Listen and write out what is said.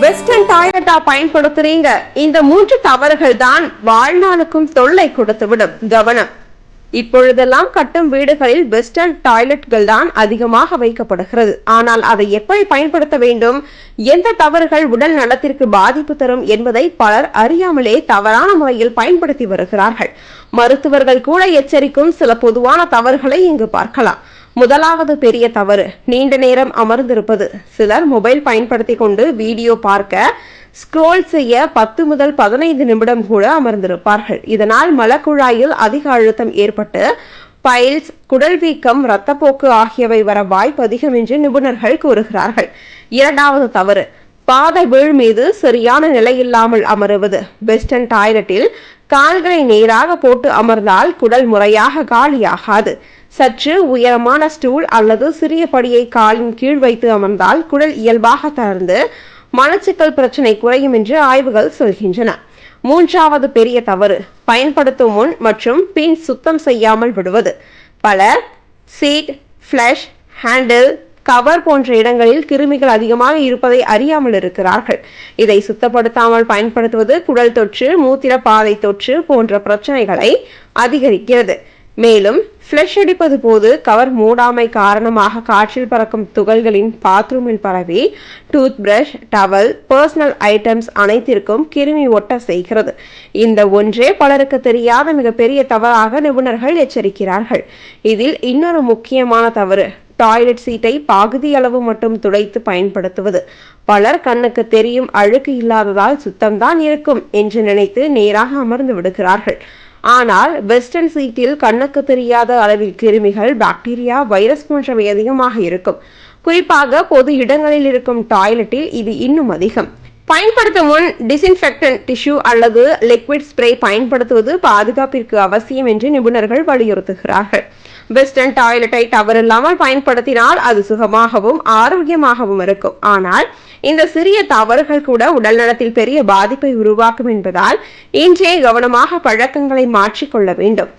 Western டாய்லெட்டா பயன்படுத்துறீங்க. இந்த மூன்று தவறுகள் தான் வாழ்நாளுக்கும் தொல்லை கொடுத்துவிடும் கவனம். இப்பொழுதெல்லாம் கட்டும் வீடுகளில் வெஸ்டர்ன் டாய்லெட்கள் தான் அதிகமாக வைக்கப்படுகிறது. ஆனால் அதை எப்படி பயன்படுத்த வேண்டும்? எந்த தவறுகள் உடல் நலத்திற்கு பாதிப்பு தரும் என்பதை பலர் அறியாமலே தவறான முறையில் பயன்படுத்தி வருகிறார்கள். மருத்துவர்கள் கூட எச்சரிக்கும் சில பொதுவான தவறுகளை இங்கு பார்க்கலாம். முதலாவது பெரிய தவறு. நீண்ட நேரம் அமர்ந்திருப்பது. சிலர் மொபைல் பயன்படுத்தி கொண்டு வீடியோ பார்க்க ஸ்க்ரோல் செய்ய பத்து முதல் பதினைந்து நிமிடம் கூட அமர்ந்திருப்பார்கள். இதனால் மலக்குழாயில் அதிக அழுத்தம் ஏற்பட்டு பைல்ஸ் குடல் வீக்கம் இரத்தப்போக்கு ஆகியவை வர வாய்ப்பு அதிகம் என்று நிபுணர்கள் கூறுகிறார்கள். இரண்டாவது தவறு. பாதை வீழ் மீது சரியான நிலையில்லாமல் அமருவது. வெஸ்டர்ன் டாய்லெட்டில் கால்களை நேராக போட்டு அமர்ந்தால் குடல் முறையாக காலியாகாது. சற்று உயரமான ஸ்டூல் அல்லது சிறிய படியை காலின் கீழ் வைத்து அமர்ந்தால் குடல் இயல்பாக தளர்ந்து மலச்சிக்கல் பிரச்சனை குறையும் என்று ஆய்வுகள் சொல்கின்றன. மூன்றாவது பெரிய தவறு பயன்படுத்தும் முன் மற்றும் பின் சுத்தம் செய்யாமல் விடுவது. பலர் சீட் ஃப்ளஷ் ஹேண்டில் கவர் போன்ற இடங்களில் கிருமிகள் அதிகமாக இருப்பதை அறியாமல் இருக்கிறார்கள். இதை சுத்தப்படுத்தாமல் பயன்படுத்துவது குடல் தொற்று மூத்திர பாதை தொற்று போன்ற பிரச்சனைகளை அதிகரிக்கிறது. மேலும் ஃப்ளஷ் அடிப்பது போது கவர் மூடாமை காரணமாக காற்றில் பறக்கும் துகள்களின் பாத்ரூமில் பரவி tooth brush towel personal items அனைத்திற்கும் கிருமி ஒட்ட செய்கிறது. இந்த ஒன்றே பலருக்கு தெரியாத மிகப்பெரிய தவறாக நிபுணர்கள் எச்சரிக்கிறார்கள். இதில் இன்னொரு முக்கியமான தவறு டாய்லெட் சீட்டை பாகுதி அளவு மட்டும் துடைத்து பயன்படுத்துவது. பலர் கண்ணுக்கு தெரியும் அழுக்கு இல்லாததால் சுத்தம்தான் இருக்கும் என்று நினைத்து நேராக அமர்ந்து விடுகிறார்கள். ஆனால் வெஸ்டர்ன் சீட்டில் கண்ணுக்கு தெரியாத அளவில் கிருமிகள் பாக்டீரியா வைரஸ் போன்றவை அதிகமாக இருக்கும். குறிப்பாக பொது இடங்களில் இருக்கும் டாய்லெட்டில் இது இன்னும் அதிகம். பயன்படுத்தும் முன் டிஸ்இன்ஃபெக்டன்ட் டிஷ்யூ அல்லது லிக்விட் ஸ்ப்ரே பயன்படுத்துவது பாதுகாப்பிற்கு அவசியம் என்று நிபுணர்கள் வலியுறுத்துகிறார்கள். வெஸ்டர்ன் டாய்லெட்டை தவறில்லாமல் பயன்படுத்தினால் அது சுகமாகவும் ஆரோக்கியமாகவும் இருக்கும். ஆனால் இந்த சிறிய தவறுகள் கூட உடல் நலத்தில் பெரிய பாதிப்பை உருவாக்கும் என்பதால் இன்றே கவனமாக பழக்கங்களை மாற்றிக்கொள்ள வேண்டும்.